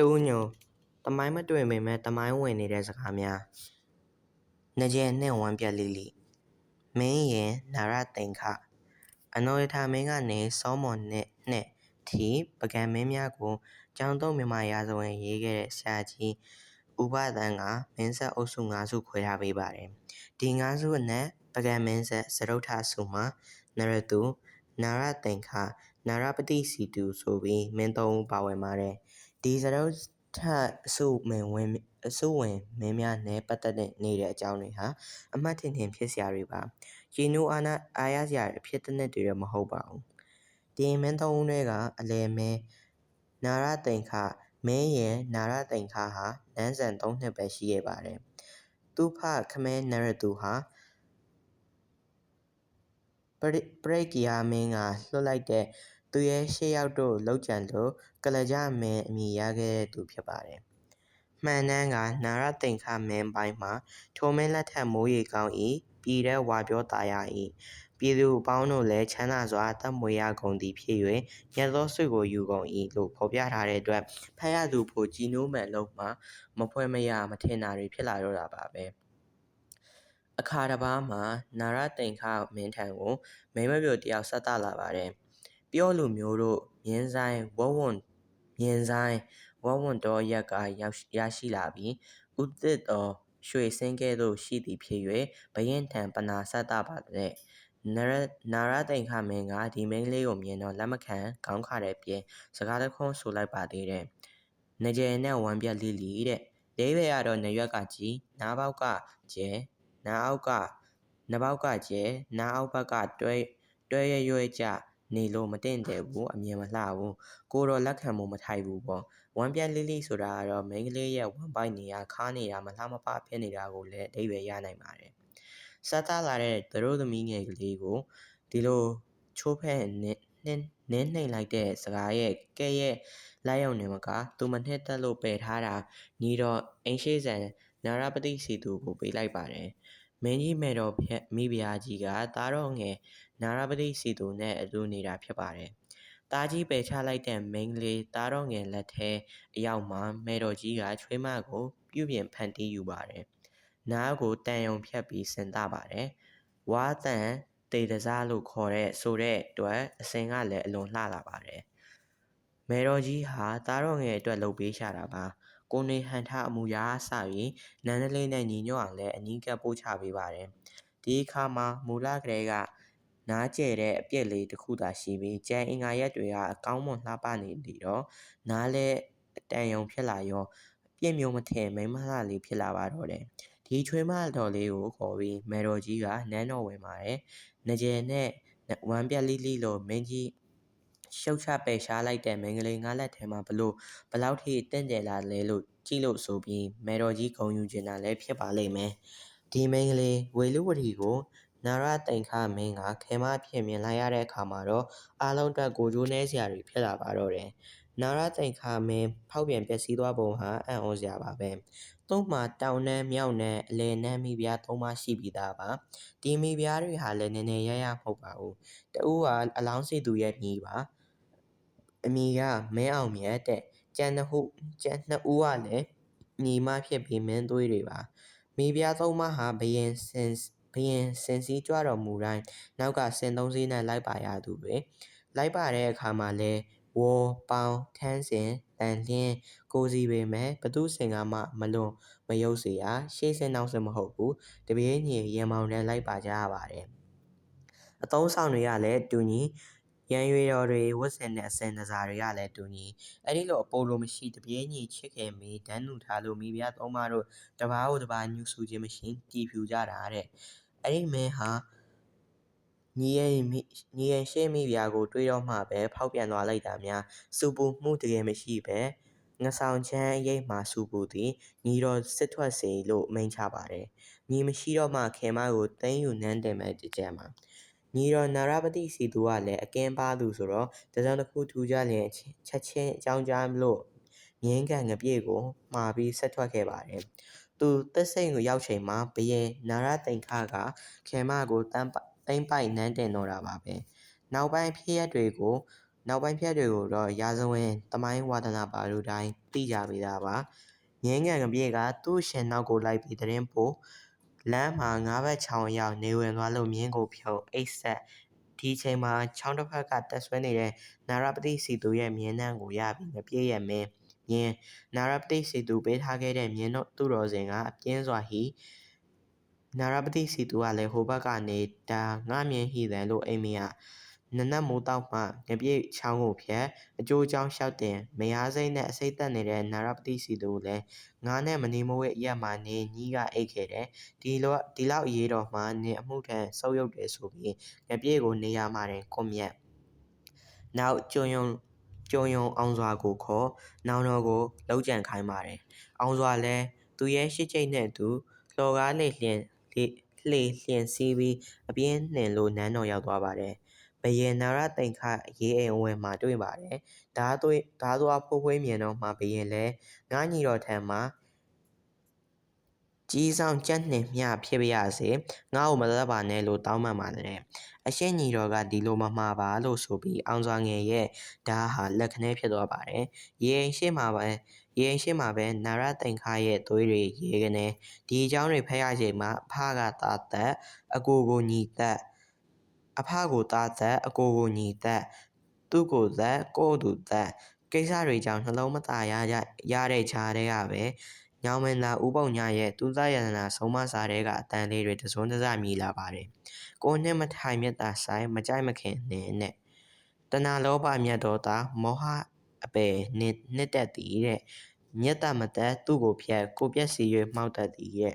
ရှဦးညိုတမိုင်းမတွေ့ပေမဲ့တမိုင်းဝင်နေတဲ့စကားများငကြယ်နှင့်ဝမ်းပြက်လိလိမင်းရင်နာရတိန်ခအနောယထာမင်းကနေစောမော်နှင့်နှင့်ထီပကံမင်းများကိုကျောင်းသုံးမြမရာဇဝင်ရေးခဲ့တဲ့ဆရာကြီးဥပဒန်းကမင်းဆက်အုပ်စု၅စုခွဲထားပေးပါတယ်ဒီ၅စုအနက်ပကံမင်းဆက်စရုထစုမှာနရတုနာရတိန်ခနာရပတိစီတုဆိုပြီးမင်းသုံးဦးပါဝင်ပါတယ် ဒီစရုထအစုမင်းဝင်အစုဝင်မင်းများနဲ့ပတ်သက်တဲ့နေတဲ့အကြောင်းတွေဟာအမှတ်ထင်ထင်ဖြစ်စရာတွေပါဂျီနိုအာနာအားရစရာအဖြစ်တစ်နှစ်တွေတော့မဟုတ်ပါဘူးဒီမင်းသုံးဦးတွေကအလဲမဲနာရတိန်ခမင်းရဲ့နာရတိန်ခဟာနန်းဆန်၃နှစ်ပဲရှိခဲ့ပါတယ်သူဖခမဲနရတုဟာပရိပရိကီယာမင်းကလွှတ်လိုက်တဲ့ သူရဲ့ရှေ့ရောက်တို့လောက်ကျန်လို့ကလကြမင်းအမည်ရခဲ့တဲ့သူဖြစ်ပါတယ်။မှန်တမ်းကနာရတိန်ခမင်းပိုင်းမှာထိုမင်းလက်ထက်မိုးရေကောင်း၏ပြည်တဲ့ဝါပြောတာရ၏ပြည်သူအပေါင်းတို့လည်းချမ်းသာစွာတတ်မွေရကုန်သည်ဖြစ်၍ညသောဆွေကိုယူကုန်၏လို့ဖော်ပြထားတဲ့အတွက်ဖတ်ရသူဖို့ကြည်နိုးမှန်လုံးမှာမဖွဲ့မရမထင်တာတွေဖြစ်လာတော့တာပါပဲ။အခါတစ်ပါးမှာနာရတိန်ခမင်းထံကိုမိန်းမပျိုတယောက်ဆက်သလာပါတယ်။ ပြောလူမျိုးတို့မြင်းဆိုင်ဝဝွန်မြင်းဆိုင်ဝဝွန်တော်ရက်ကရောက်ရရှိလာပြီးဥသစ်တော်ရွှေစင်းကဲ့သို့ရှိသည်ဖြစ်၍ဘရင်ထံပနာဆက်သပါတဲ့နရနာရတိန်ခမင်းကဒီမင်းလေးကိုမြင်တော့လက်မခံခေါင်းခါတဲ့ပြေစကားတခွန်းဆိုလိုက်ပါသေးတယ်။နေကျဲနဲ့ဝမ်းပြက်လီလီတဲ့လေးပဲရတော့နေရွက်ကကြီးနားပေါက်ကကျဲနားအောက်ကနဘောက်ကကျဲနားအောက်ဘက်ကတွဲတွဲရွရွကြ နေလို့မတင်တယ်ဘူးအမြင်မလှဘူးကိုတော့လက်ခံမှုမထိုက်ဘူးပေါ့ဝမ်းပြက်လေးလေးဆိုတာကတော့မိန်းကလေးရဲ့ဝမ်းပိုက်နေရခါနေရမလှမပဖြစ်နေတာကိုလည်းအဓိပ္ပာယ်ရနိုင်ပါတယ်ဆက်သားလာတဲ့သူတို့သမီးငယ်ကလေးကိုဒီလိုချိုးဖဲ့နင်းနင်းနင်းနှိမ်လိုက်တဲ့စကားရဲ့ကဲရဲ့လိုက်ရောက်နေမကသူမနှစ်သက်လို့ပယ်ထားတာညီတော့အင်းရှိဆန်နာရပတိစီသူကိုပေးလိုက်ပါတယ်မင်းကြီးမယ်တော်ဖက်မိဖုရားကြီးကသားတော်ငယ် နာရပတိစီသူနဲ့အတူနေတာဖြစ်ပါတယ်။သားကြီးပယ်ချလိုက်တဲ့မိန်းကလေးသားတော်ငယ်လက်ထဲအရောက်မှာမယ်တော်ကြီးကချွေးမကို ပြုပြင်ဖန်တီးယူပါတယ်။နားကိုတန်ယုံဖြတ်ပြီးစင်တာပါတယ်။ဝါတန်တေတစားလို့ခေါ်တဲ့ဆိုတဲ့အတွက်အစင်ကလည်းအလွန်လှလာပါတယ်။မယ်တော်ကြီးဟာသားတော်ငယ်အတွက်လုပ်ပေးရှာတာပါ။ကိုနေဟန်ထအမူအရာစ၍နန်းလေးနဲ့ညီညွတ်အောင်လည်းအနီးကပ်ပို့ချပေးပါတယ်။ဒီအခါမှာမူလကလေးက နားကျဲတဲ့အပြက်လေးတစ်ခုသာရှိပြီးကြံအင်္ဂါရက်တွေကအကောင်းမွန်လှပနေပြီးတော့နားလဲအတန်ယုံဖြစ်လာရောပြည့်မျိုးမထင်မိမလှလေးဖြစ်လာပါတော့တယ်။ဒီချွေးမတော်လေးကိုခေါ်ပြီးမယ်တော်ကြီးကနန်းတော်ဝင်ပါတယ်။ငကြယ်နဲ့ဝမ်းပြက်လိလိလိုမင်းကြီးရှုတ်ချပယ်ရှားလိုက်တဲ့မိန်းကလေးငါးလက်ထဲမှာဘလို့ဘလောက်ထိတင့်တယ်လာလဲလို့ကြည့်လို့ဆိုပြီးမေတော်ကြီးဂုံယူချင်တာလည်းဖြစ်ပါလိမ့်မယ်ဒီမိန်းကလေးဝေလူဝတီကို နာရတိန်ခမင်းကခဲမဖြစ်မြင်လိုက်ရတဲ့အခါမှာတော့အားလုံးအတွက်ကိုကြိုးနှဲစရာတွေဖြစ်လာပါတော့တယ်နာရတိန်ခမင်းဖောက်ပြန်ပျက်စီးသွားပုံဟာအံ့ဩစရာပါပဲ။သူ့မှာတောင်နှမ်းမြောက်နှမ်းအလယ်နှမ်းမိဖုရားသုံးပါးရှိပြီးသားပါ။ဒီမိဖုရားတွေဟာလည်းနည်းနည်းရရမဟုတ်ပါဘူး။တဦးကအလောင်းစီသူရဲ့ညီပါ။အမည်ကမင်းအောင်မြတ်တဲ့ကျန်နှစ်ခုကျန်နှစ်ဦးကလည်းညီမဖြစ်ပြီးမင်းသွေးတွေပါမိဖုရားသုံးပါးဟာဘယင်စင် ဘယင်စင်စည်းကြွတော်မူတိုင်းနောက်ကစင်သုံးစည်းနဲ့လိုက်ပါရသူတွေလိုက်ပါတဲ့အခါမှာလဲဝေါ်ပေါင်ထန်းစင်တန်လင်းကိုစီပေမဲ့ဘသူစင်ကမှမလွန်မယုတ်เสียရှေးစင်နောက်စင်မဟုတ်ဘူးတပြေးညီရံမောင်နဲ့လိုက်ပါကြရပါတယ်အတုံးဆောင်တွေကလည်းတူညီ ရန်ရွေတော်တွေဝတ်ဆင်တဲ့အစင်တစားတွေကလည်းတူညီအဲ့ဒီလိုအပိုလိုမရှိတပြေးညီချစ်ခင်မေးတန်းနူထားလို့မိဖုရားသုံးပါတို့တပားကိုတပားညှူဆူခြင်းမရှိကြည်ဖြူကြတာတဲ့အဲ့ဒီမင်းဟာညီရဲ့ညီရဲ့ရှေ့မိဖုရားကိုတွေးတော့မှပဲဖောက်ပြန်သွားလိုက်တာများစူပူမှုတကယ်မရှိပဲငဆောင်ချမ်းရိပ်မှစူပူသည်ညီတော်စစ်ထွက်စေလို့မိန်ချပါတယ်ညီမရှိတော့မှခင်မကိုတင်းယူနန်းတင်မဲ့ကြကြမှာ ညီတော်နာရပတိစီသူကလည်းအကင်းပါသူဆိုတော့တစုံတစ်ခုထူကြလျင်ချက်ချင်းအကြောင်းကြားလို့ငင်းကန်ငပြည့်ကိုမှာပြီးဆက်ထွက်ခဲ့ပါတယ်။သူတက်စိတ်ကိုရောက်ချိန်မှာဘယေနာရတိန်ခကခေမကိုတန်းသိမ့်ပိုက်နန်းတင်တော့တာပါပဲ။နောက်ပိုင်းဖြစ်ရက်တွေကိုနောက်ပိုင်းဖြတ်တွေကိုတော့ရာဇဝင်သမိုင်းဝါဒနာပါလူတိုင်းသိကြပြီသားပါငင်းငံကပြေကသူ့ရှင်နောက်ကိုလိုက်ပြီးသတင်းပို့ လမ်းမှာငါးဘက်ချောင်းရောက်နေဝင်သွားလို့မြင်းကိုဖြုတ်အိတ်ဆက်ဒီချိန်မှာချောင်းတစ်ဖက်ကတက်ဆွဲနေတဲ့နာရပတိစီသူရဲ့မြင်းနှံကိုရပြီးငပြေရဲ့မင်းမြင်းနာရပတိစီသူပေးထားခဲ့တဲ့မြင်းတို့သူ့တော်စင်ကအပြင်းစွာဟီနာရပတိစီသူကလည်းဟိုဘက်ကနေဒါငါမြင်းဟီတယ်လို့အိမ်မရ နနက်မိုးတောက်မှငပြေချောင်းကိုဖြတ်အကျိုးအကြောင်းလျှောက်တင်မယားစိတ်နဲ့အစိတ်သက်နေတဲ့နာရပတိစီသူလည်းငါနဲ့မနေမဝဲရက်မှနေညီးကအိတ်ခဲ့တယ်ဒီလိုဒီလောက်အရေးတော်မှနေအမှုထမ်းဆုပ်ယုပ်တယ်ဆိုပြီးငပြေကိုနေရမှတင်ကွန်မြတ်နောက်ကျုံယုံကျုံယုံအောင်စွာကိုခေါ်နောင်တော်ကိုလောက်ကြံခိုင်းပါတယ်အောင်စွာလဲသူရဲ့ရှစ်ကျိတ်နဲ့သူလှော်ကားလေးလျင်လေးလှေလျင်စီးပြီးအပြင်းနှင်လို့နန်းတော်ရောက်သွားပါတယ် ဘယင်နာရတိန်ခရေးအိမ်အဝင်မှာတွေ့ပါတယ်ဓာသွေးဓာသွားဖိုးဖွေးမြင်တော့မှဘယင်လဲငါညီတော်ထံမှာကြီးဆောင်ကြက်နှင်မျှဖြစ်ပါရစေငါ့ကိုမသက်ပါနဲ့လို့တောင်းပန်ပါတယ်အရှင်ညီတော်ကဒီလိုမမှားပါလို့ဆိုပြီးအောင်စွာငယ်ရဲ့ဓာဟာလက်ခနဲဖြစ်သွားပါတယ်ရေအိမ်ရှိမှာပဲရေအိမ်ရှိမှာပဲနာရတိန်ခရဲ့သွေးတွေရေကနေဒီအကြောင်းတွေဖတ်ရချိန်မှာအဖကသာသက်အကိုကိုညီသက် အဖကိုသားသက်အကိုကိုညီသက်သူ့ကိုသက်ကို့သူသက်ကိစ္စတွေကြောင့်နှလုံးမသားရရရတဲ့ခြားတွေကပဲညောင်မင်းသားဦးပုံညာရဲ့သူသားယန္နာဆုံးမစာတွေကအတန်လေးတွေတစွန်းတစမြည်လာပါတယ်။ကိုနှစ်မထိုင်မြတ်တာဆိုင်မကြိုက်မခင်နဲ့နဲ့တဏလောဘမြတ်တော်သာမောဟအပေနှစ်နှစ်တက်သည်တဲ့မြတ်တမတက်သူ့ကိုဖြတ်ကိုပြက်စီ၍မှောက်တတ်သည်တဲ့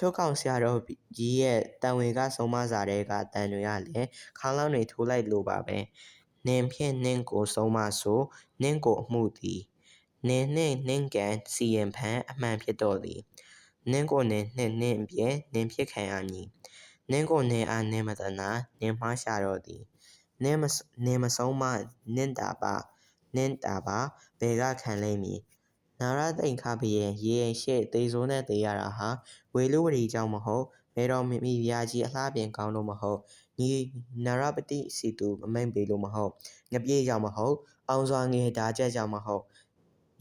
ထုတ်ကောင်ဆရာတော်ကြီးရဲ့တန်ဝေကဆုံးမစာတွေကတန်တွေကလည်းခေါင်းလောင်းတွေထိုးလိုက်လို့ပါပဲနင်ဖြင့်နင့်ကိုဆုံးမဆိုနင့်ကိုအမှုသည်နင်နှင့်နှင့်ကန်စီရင်ဖန်အမှန်ဖြစ်တော်သည်နင့်ကိုနှင့်နှင့်နှင့်အပြဲနင်ဖြစ်ခံရမည်နင့်ကိုနင်အားနင်မတနာနင်မှားရှာတော်သည်နင်မနင်မဆုံးမနင့်တာပါနင့်တာပါဘယ်ကခံလိမ့်မည် နာရသိန်ခဘရဲ့ရေရင်ရှေ့တေစိုးနဲ့တေရတာဟာဝေလူဝရီကြောင့်မဟုတ်မေတော်မီပြာကြီးအလှပြင်ကောင်းလို့မဟုတ်ညီနာရပတိစီတူမမိန်ပေလို့မဟုတ်ငပြေးကြောင့်မဟုတ်အောင်စွာငေဓာချက်ကြောင့်မဟုတ်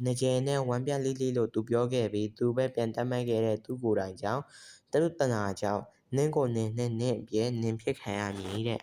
ငကြယ်နဲ့ဝမ်းပြလေးလေးလို့သူပြောခဲ့ပြီးသူပဲပြန်တက်မှတ်ခဲ့တဲ့သူကိုယ်တိုင်ကြောင့်သူတနာကြောင့်နင်းကိုနင်းနဲ့နင်းအပြဲနင်းဖြစ်ခံရမည်တဲ့